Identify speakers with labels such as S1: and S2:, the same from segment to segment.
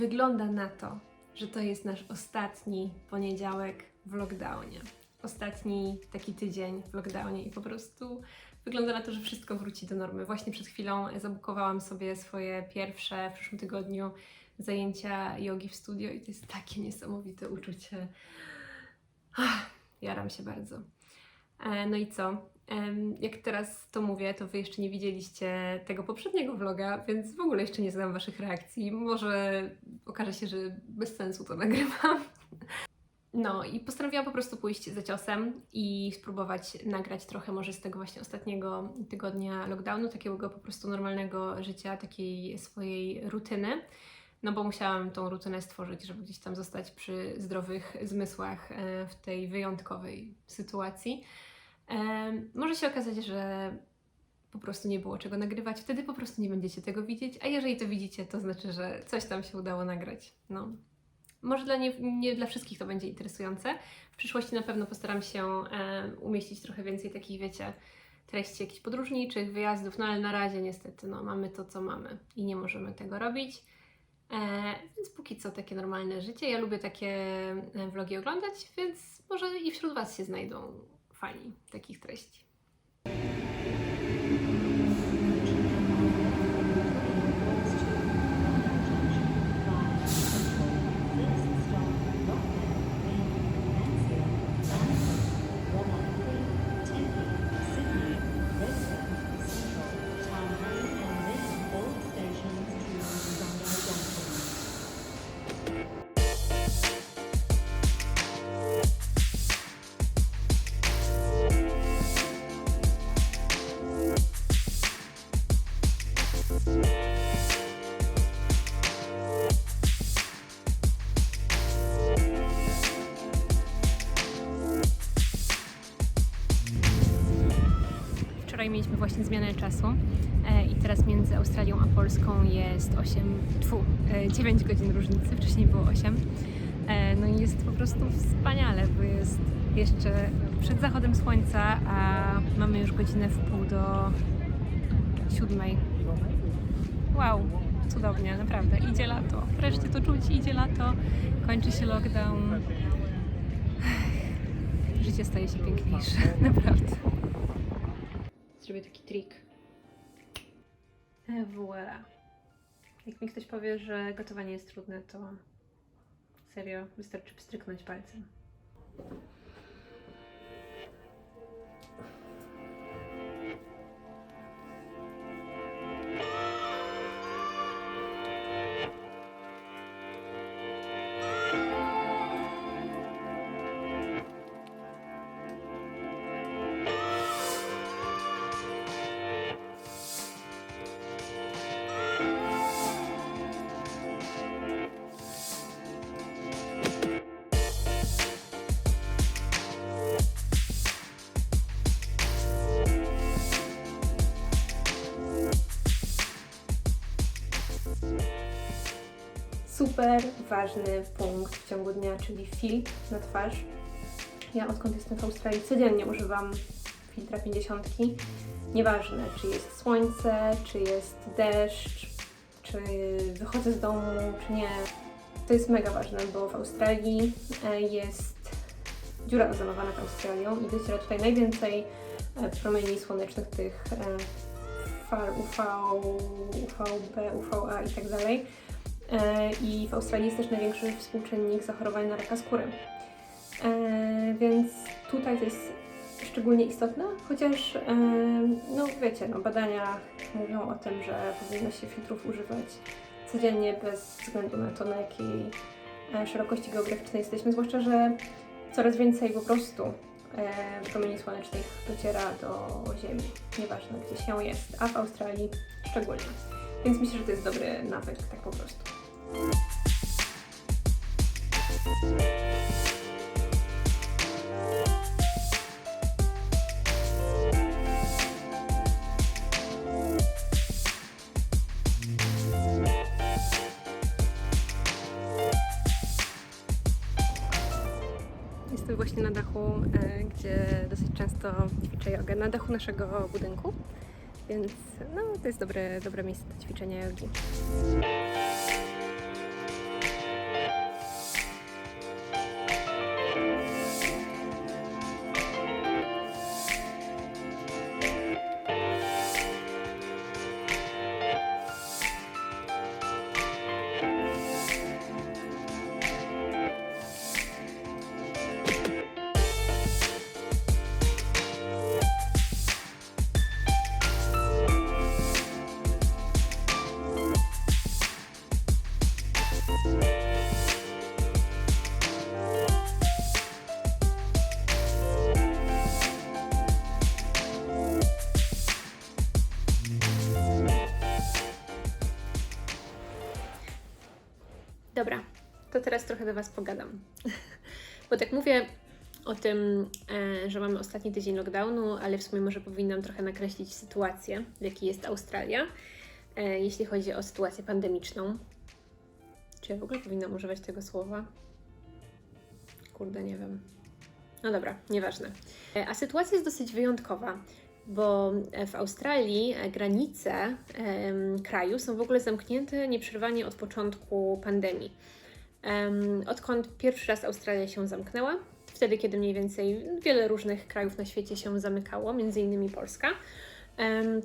S1: wygląda na to, że to jest nasz ostatni poniedziałek w lockdownie. Ostatni taki tydzień w lockdownie i po prostu wygląda na to, że wszystko wróci do normy. Właśnie przed chwilą zabukowałam sobie swoje pierwsze w przyszłym tygodniu zajęcia jogi w studio i to jest takie niesamowite uczucie. Ach, jaram się bardzo. E, No i co? Jak teraz to mówię, to Wy jeszcze nie widzieliście tego poprzedniego vloga, więc w ogóle jeszcze nie znam Waszych reakcji. Może okaże się, że bez sensu to nagrywam. No i postanowiłam po prostu pójść za ciosem i spróbować nagrać trochę może z tego właśnie ostatniego tygodnia lockdownu, takiego po prostu normalnego życia, takiej swojej rutyny. No bo musiałam tą rutynę stworzyć, żeby gdzieś tam zostać przy zdrowych zmysłach e, w tej wyjątkowej sytuacji. Może się okazać, że po prostu nie było czego nagrywać, wtedy po prostu nie będziecie tego widzieć, a jeżeli to widzicie, to znaczy, że coś tam się udało nagrać. No. Może dla nie, nie dla wszystkich to będzie interesujące. W przyszłości na pewno postaram się e, umieścić trochę więcej takich, wiecie, treści jakichś podróżniczych, wyjazdów, no ale na razie niestety no, mamy to, co mamy i nie możemy tego robić. E, więc póki co takie normalne życie. Ja lubię takie e, vlogi oglądać, więc może i wśród Was się znajdą fani takich treści. Mieliśmy właśnie zmianę czasu e, i teraz między Australią a Polską jest 8, tfu, e, 9 godzin różnicy, wcześniej było 8. E, no i jest po prostu wspaniale, bo jest jeszcze przed zachodem słońca, a mamy już godzinę w pół do siódmej. Wow, cudownie, naprawdę. Idzie lato. Wreszcie to czuć, idzie lato. Kończy się lockdown. Życie staje się piękniejsze, naprawdę. Zrobię taki trik. E, voilà. Jak mi ktoś powie, że gotowanie jest trudne, to serio wystarczy pstryknąć palcem. Super ważny punkt w ciągu dnia, czyli filtr na twarz. Ja odkąd jestem w Australii codziennie używam filtra 50. Nieważne, czy jest słońce, czy jest deszcz, czy wychodzę z domu, czy nie. To jest mega ważne, bo w Australii e, jest dziura ozonowa nad Australią i dociera tutaj najwięcej e, promieni słonecznych, tych e, fal UV, UVB, UVA i tak dalej. E, I w Australii jest też największy współczynnik zachorowań na raka skóry. E, Więc tutaj to jest szczególnie istotne, chociaż e, no wiecie, no, badania mówią o tym, że powinno się filtrów używać codziennie bez względu na to, na jakiej szerokości geograficznej jesteśmy, zwłaszcza, że coraz więcej po prostu promieni słonecznych dociera do Ziemi, nieważne gdzie się jest, a w Australii szczególnie. Więc myślę, że to jest dobry nawyk, tak po prostu. Jestem właśnie na dachu, e, gdzie dosyć często ćwiczę jogę, na dachu naszego budynku, więc no, to jest dobre, dobre miejsce do ćwiczenia jogi. To teraz trochę do Was pogadam. Bo tak mówię o tym, e, że mamy ostatni tydzień lockdownu, ale w sumie może powinnam trochę nakreślić sytuację, w jakiej jest Australia, e, jeśli chodzi o sytuację pandemiczną. Czy ja w ogóle powinnam używać tego słowa? Kurde, nie wiem. No dobra, nieważne. E, A sytuacja jest dosyć wyjątkowa, bo w Australii granice kraju są w ogóle zamknięte nieprzerwanie od początku pandemii. Em, odkąd pierwszy raz Australia się zamknęła, wtedy kiedy mniej więcej wiele różnych krajów na świecie się zamykało, między innymi Polska,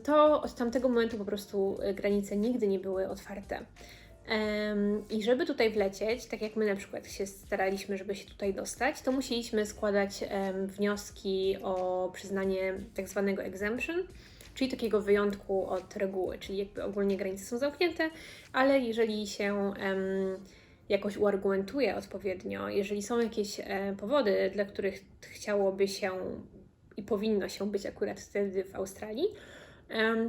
S1: to od tamtego momentu po prostu granice nigdy nie były otwarte. I żeby tutaj wlecieć, tak jak my na przykład się staraliśmy, żeby się tutaj dostać, to musieliśmy składać wnioski o przyznanie tak zwanego exemption, czyli takiego wyjątku od reguły, czyli jakby ogólnie granice są zamknięte, ale jeżeli się jakoś uargumentuje odpowiednio, jeżeli są jakieś e, powody, dla których chciałoby się i powinno się być akurat wtedy w Australii,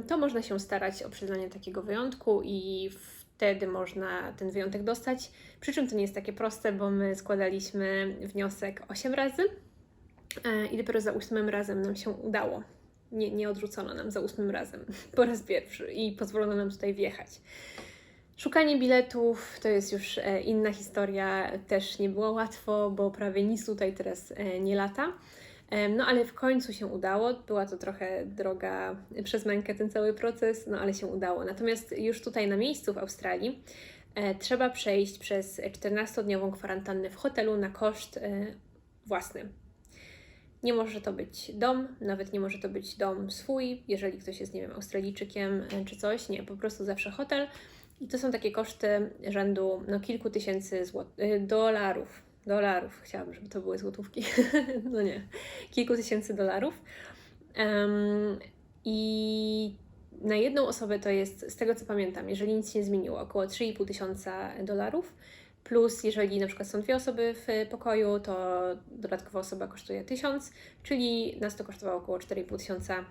S1: to można się starać o przyznanie takiego wyjątku i wtedy można ten wyjątek dostać. Przy czym to nie jest takie proste, bo my składaliśmy wniosek 8 razy e, i dopiero za ósmym razem nam się udało. Nie, nie odrzucono nam za ósmym razem po raz pierwszy i pozwolono nam tutaj wjechać. Szukanie biletów to jest już e, inna historia, też nie było łatwo, bo prawie nic tutaj teraz e, nie lata. No ale w końcu się udało. Była to trochę droga przez mękę ten cały proces, no ale się udało. Natomiast już tutaj na miejscu w Australii e, trzeba przejść przez 14-dniową kwarantannę w hotelu na koszt e, własny. Nie może to być dom, nawet nie może to być dom swój, jeżeli ktoś jest, nie wiem, Australijczykiem e, czy coś. Nie, po prostu zawsze hotel. I to są takie koszty rzędu no, kilku tysięcy złot- dolarów. Dolarów, chciałabym, żeby to były złotówki. no nie, kilku tysięcy dolarów. Em, I na jedną osobę to jest, z tego co pamiętam, jeżeli nic nie zmieniło, około 3,5 tysiąca dolarów. Plus, jeżeli na przykład są dwie osoby w pokoju, to dodatkowa osoba kosztuje 1000, czyli nas to kosztowało około 4,5 tysiąca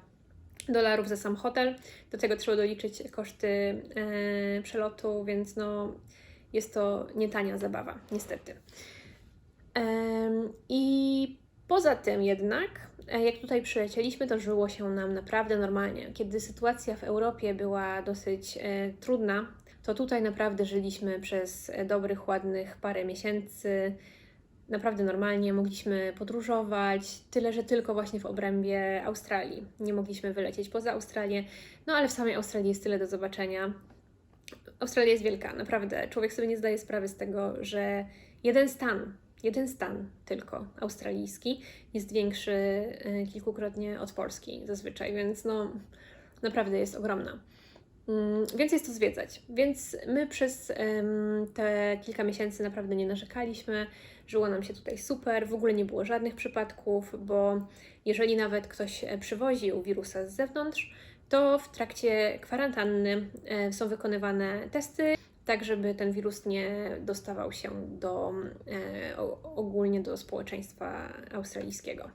S1: dolarów za sam hotel. Do tego trzeba doliczyć koszty e, przelotu, więc no, jest to nie tania zabawa, niestety. I poza tym jednak, e, jak tutaj przylecieliśmy, to żyło się nam naprawdę normalnie. Kiedy sytuacja w Europie była dosyć e, trudna, to tutaj naprawdę żyliśmy przez dobrych, ładnych parę miesięcy. Naprawdę normalnie mogliśmy podróżować, tyle że tylko właśnie w obrębie Australii. Nie mogliśmy wylecieć poza Australię, no ale w samej Australii jest tyle do zobaczenia. Australia jest wielka, naprawdę. Człowiek sobie nie zdaje sprawy z tego, że jeden stan, jeden stan tylko australijski jest większy y, kilkukrotnie od Polski zazwyczaj, więc no naprawdę jest ogromna. Mm, Więc jest to zwiedzać. Więc my przez te kilka miesięcy naprawdę nie narzekaliśmy. Żyło nam się tutaj super, w ogóle nie było żadnych przypadków, bo jeżeli nawet ktoś e, przywoził wirusa z zewnątrz, to w trakcie kwarantanny e, są wykonywane testy, tak żeby ten wirus nie dostawał się do, e, ogólnie do społeczeństwa australijskiego.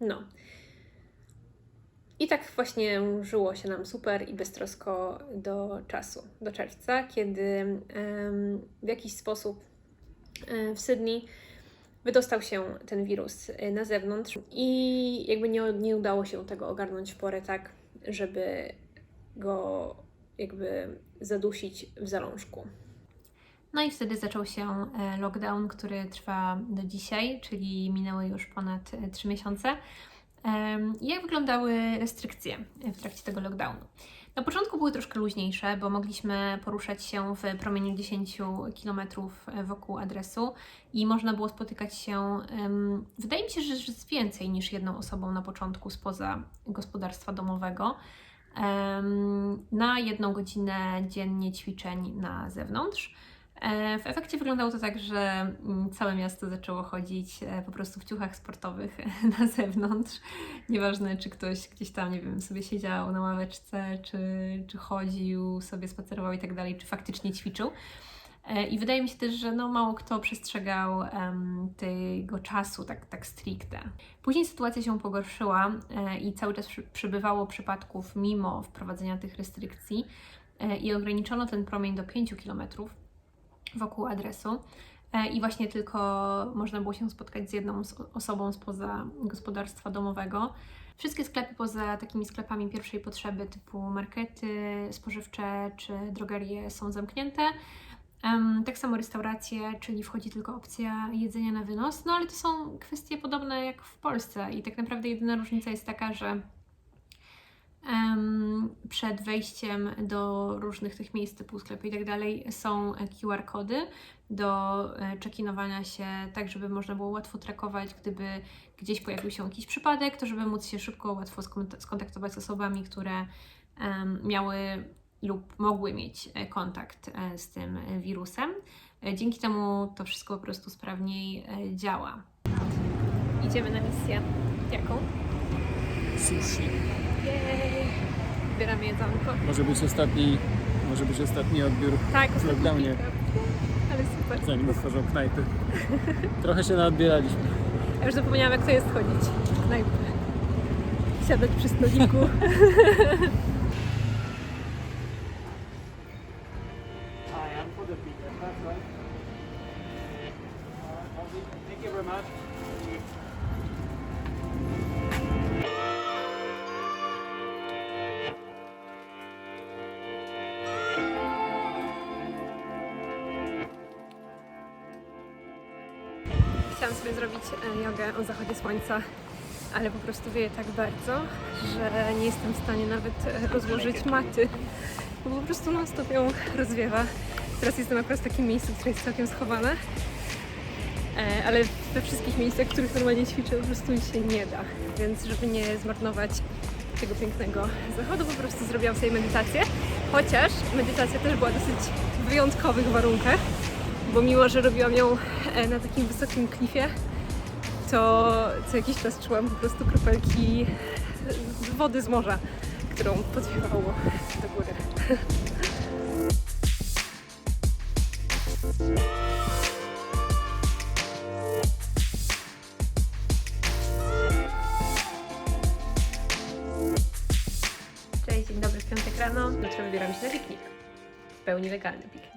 S1: No. I tak właśnie żyło się nam super i beztrosko do czasu, do czerwca, kiedy em, w jakiś sposób e, w Sydney wydostał się ten wirus e, na zewnątrz i jakby nie, nie udało się tego ogarnąć w porę tak, żeby go jakby zadusić w zalążku. No i wtedy zaczął się e, lockdown, który trwa do dzisiaj, czyli minęły już ponad 3 miesiące. Em, Jak wyglądały restrykcje w trakcie tego lockdownu? Na początku były troszkę luźniejsze, bo mogliśmy poruszać się w promieniu 10 km wokół adresu i można było spotykać się, wydaje mi się, że z więcej niż jedną osobą na początku spoza gospodarstwa domowego. Na jedną godzinę dziennie ćwiczeń na zewnątrz. E, W efekcie wyglądało to tak, że mm, całe miasto zaczęło chodzić e, po prostu w ciuchach sportowych na zewnątrz. Nieważne, czy ktoś gdzieś tam, nie wiem, sobie siedział na ławeczce, czy, czy chodził, sobie spacerował i tak dalej, czy faktycznie ćwiczył. E, I wydaje mi się też, że no, mało kto przestrzegał em, tego czasu tak, tak stricte. Później sytuacja się pogorszyła e, i cały czas przy, przybywało przypadków mimo wprowadzenia tych restrykcji e, i ograniczono ten promień do 5 kilometrów wokół adresu. E, I właśnie tylko można było się spotkać z jedną z osobą spoza gospodarstwa domowego. Wszystkie sklepy poza takimi sklepami pierwszej potrzeby, typu markety spożywcze czy drogerie, są zamknięte. Tak samo restauracje, czyli wchodzi tylko opcja jedzenia na wynos, no ale to są kwestie podobne jak w Polsce i tak naprawdę jedyna różnica jest taka, że przed wejściem do różnych tych miejsc typu sklepy i tak dalej są QR kody do e, check-inowania się, tak żeby można było łatwo trakować, gdyby gdzieś pojawił się jakiś przypadek, to żeby móc się szybko, łatwo skont- skontaktować z osobami, które miały lub mogły mieć e, kontakt e, z tym e, wirusem. Dzięki temu to wszystko po prostu sprawniej działa. Idziemy na misję. Jaką?
S2: Sushi.
S1: Jej! Zbieramy jedzonko.
S2: Może być ostatni, może być ostatni odbiór,
S1: Tak,
S2: W lockdownie.
S1: Ale super.
S2: zanim otworzą knajpy. Trochę się naodbieraliśmy.
S1: Ja już zapomniałam, jak to jest chodzić w knajpę. Siadać przy stoliku. Sobie zrobić e, jogę o zachodzie słońca, ale po prostu wieje tak bardzo, że nie jestem w stanie nawet e, rozłożyć maty, bo po prostu non stop ją rozwiewa. Teraz jestem akurat w takim miejscu, które jest całkiem schowane, E, ale we wszystkich miejscach, w których normalnie ćwiczę, po prostu mi się nie da. Więc żeby nie zmarnować tego pięknego zachodu, po prostu zrobiłam sobie medytację. Chociaż medytacja też była dosyć w wyjątkowych warunkach, bo mimo, że robiłam ją e, na takim wysokim klifie, to co jakiś czas czułam po prostu kropelki e, wody z morza, którą podwiewało do góry. Cześć, dzień dobry, w piątek rano. Jutro wybieram się na piknik. W pełni legalny piknik.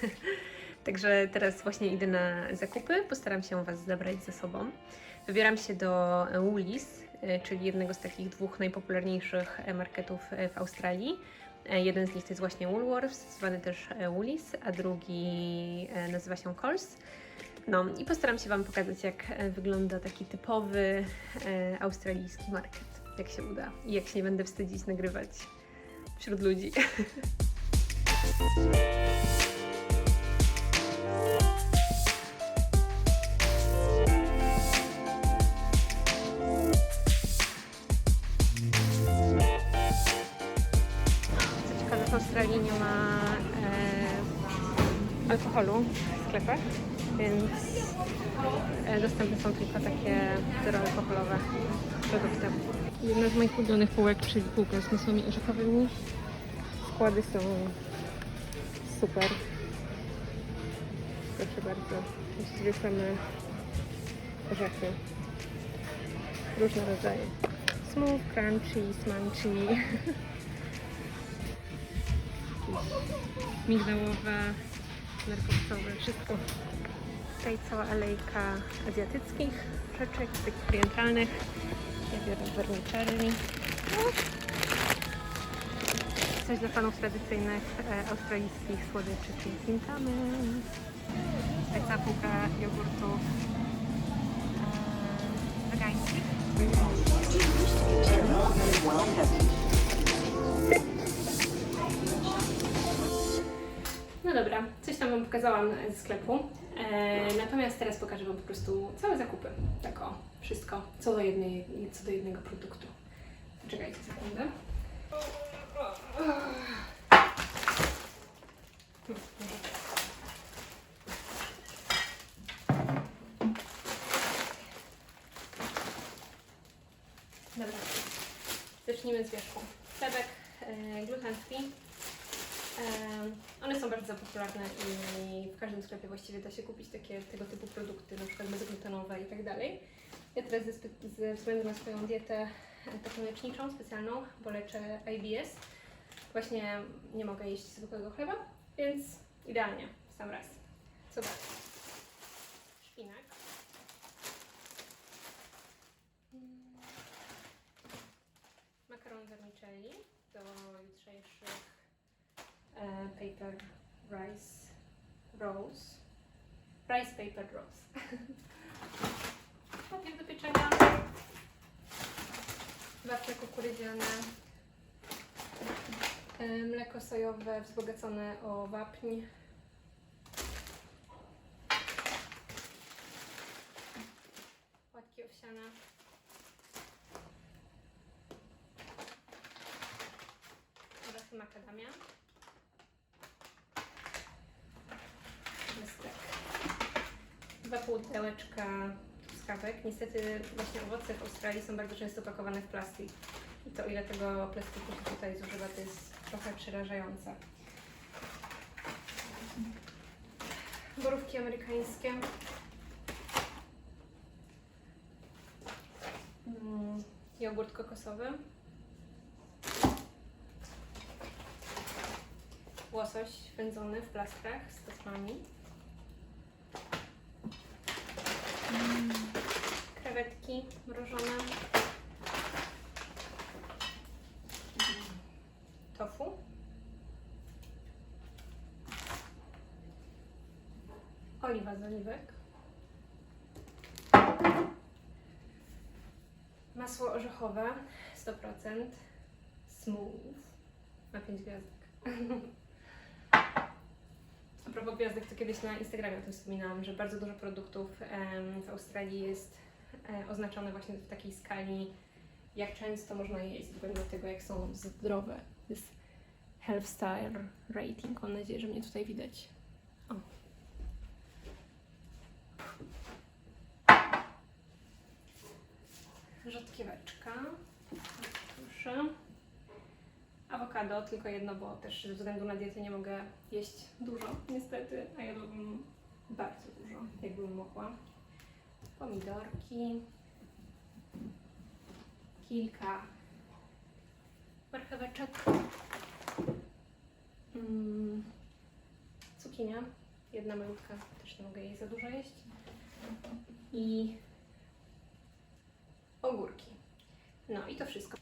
S1: Także teraz właśnie idę na zakupy. Postaram się Was zabrać ze sobą. Wybieram się do Woolies, e, czyli jednego z takich dwóch najpopularniejszych e, marketów e, w Australii. Jeden z nich to jest właśnie Woolworths, zwany też Woolies, a drugi nazywa się Coles. No i postaram się Wam pokazać, jak wygląda taki typowy australijski market, jak się uda i jak się nie będę wstydzić nagrywać wśród ludzi. alkoholu w sklepach, więc e, dostępne są tylko takie zeroalkoholowe produkty. Jedna z moich ulubionych półek, czyli półka z masłami orzechowymi. Składy są super. Proszę bardzo. Właściwie same orzechy. Różne rodzaje. Smooth, crunchy, smunchy. migdałowe, nerkowcowe, wszystko. Tutaj cała alejka azjatyckich rzeczy, takich orientalnych. Ja biorę vermicelli. Coś dla fanów tradycyjnych e, australijskich słodyczy, czyli Tim Tams. Tutaj cała półka jogurtów e. No dobra, coś tam Wam pokazałam ze sklepu. E, natomiast teraz pokażę Wam po prostu całe zakupy. Tak o, wszystko, co do, jednej, co do jednego produktu. Poczekajcie sekundę. Dobra, zacznijmy z wierzchu. Chlebek e, gluten free. One są bardzo popularne i w każdym sklepie właściwie da się kupić takie tego typu produkty, na przykład bezglutenowe i tak dalej. Ja teraz ze, ze względu na swoją dietę e, taką leczniczą, specjalną, bo leczę IBS, właśnie nie mogę jeść zwykłego chleba, więc idealnie, w sam raz. Co dalej? szpinak. Mm. Makaron vermicelli do paper rice rolls. Rice paper rolls. Papier do pieczenia. Wafle kukurydziane. E, Mleko sojowe wzbogacone o wapń. Dwa pudełeczka truskawek. Niestety właśnie owoce w Australii są bardzo często pakowane w plastik. I to ile tego plastiku się tutaj zużywa, to jest trochę przerażające. Borówki amerykańskie. Mm, jogurt kokosowy. Łosoś wędzony w plastrach z Tasmanii. Mm, Krewetki mrożone. Tofu. Oliwa z oliwek. Masło orzechowe 100%. Smooth. Ma 5 gwiazdek. A propos gwiazdek, to kiedyś na Instagramie o tym wspominałam, że bardzo dużo produktów em, w Australii jest oznaczone właśnie w takiej skali, jak często można je jeść, względem tego, jak są zdrowe. Jest Health Style Rating. Mam nadzieję, że mnie tutaj widać. O. Rzodkieweczka. Proszę. Awokado, tylko jedno, bo też ze względu na dietę nie mogę jeść dużo, niestety, a jadłabym bardzo dużo, jakbym mogła. Pomidorki. Kilka marcheweczek. Mm, cukinia. Jedna malutka, też nie mogę jej za dużo jeść. I ogórki. No i to wszystko.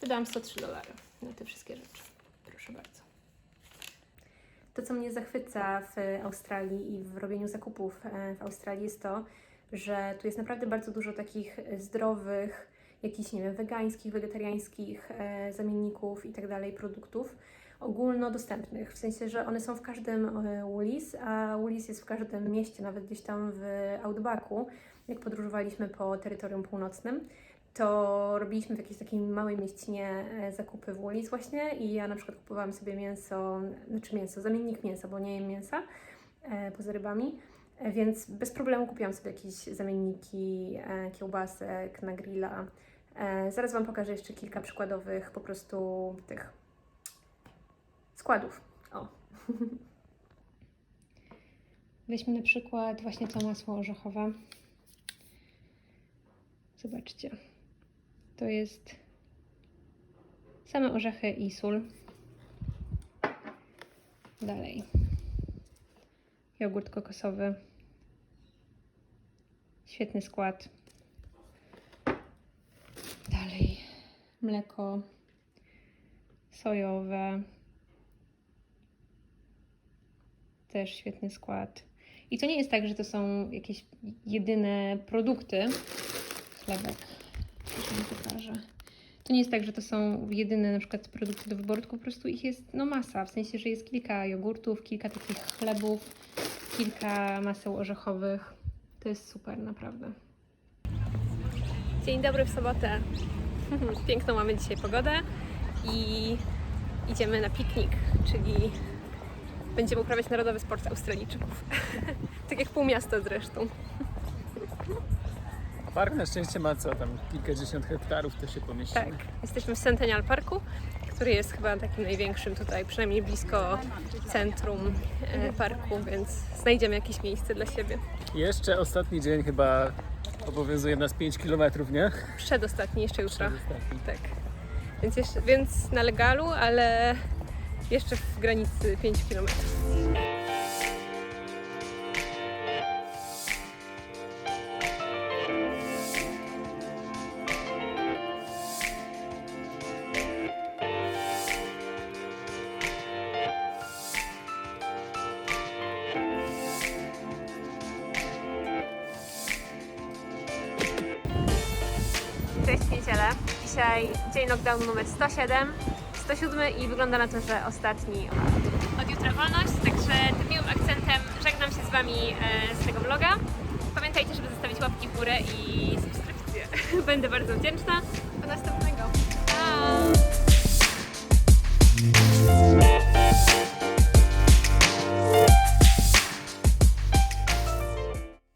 S1: Wydałam 103 dolary na te wszystkie rzeczy. Proszę bardzo. To, co mnie zachwyca w Australii i w robieniu zakupów e, w Australii jest to, że tu jest naprawdę bardzo dużo takich zdrowych, jakichś, nie wiem, wegańskich, wegetariańskich e, zamienników i tak dalej, produktów ogólnodostępnych. W sensie, że one są w każdym e, Woolies, a Woolies jest w każdym mieście, nawet gdzieś tam w Outbacku, jak podróżowaliśmy po terytorium północnym to robiliśmy w jakiejś takiej małej mieścinie e, zakupy w Woolies właśnie i ja na przykład kupowałam sobie mięso, znaczy mięso, zamiennik mięsa, bo nie jem mięsa e, poza rybami, e, więc bez problemu kupiłam sobie jakieś zamienniki e, kiełbasek na grilla. E, zaraz Wam pokażę jeszcze kilka przykładowych po prostu tych składów. O. Weźmy na przykład właśnie to masło orzechowe. Zobaczcie. To jest same orzechy i sól. Dalej. Jogurt kokosowy. Świetny skład. Dalej. Mleko sojowe. Też świetny skład. I to nie jest tak, że to są jakieś jedyne produkty. Chlebek. Pokażę. To nie jest tak, że to są jedyne na przykład produkty do wyboru, tylko po prostu ich jest no masa. W sensie, że jest kilka jogurtów, kilka takich chlebów, kilka maseł orzechowych. To jest super, naprawdę. Dzień dobry w sobotę. Piękną mamy dzisiaj pogodę i idziemy na piknik, czyli będziemy uprawiać narodowy sport Australijczyków. tak jak pół miasta zresztą.
S2: Park na szczęście ma co tam, kilkadziesiąt hektarów, to się pomieścimy.
S1: Tak, jesteśmy w Centennial Parku, który jest chyba takim największym tutaj, przynajmniej blisko centrum e, parku, więc znajdziemy jakieś miejsce dla siebie.
S2: Jeszcze ostatni dzień chyba obowiązuje nas 5 km, nie?
S1: Przedostatni, jeszcze jutro.
S2: Przedostatni.
S1: Tak. Więc, jeszcze, więc na legalu, ale jeszcze w granicy 5 km. Dzisiaj dzień lockdownu numer 107, 107 i wygląda na to, że ostatni. Od jutra wolność, także tym miłym akcentem żegnam się z Wami e, z tego vloga. Pamiętajcie, żeby zostawić łapki w górę i subskrypcję. Będę bardzo wdzięczna.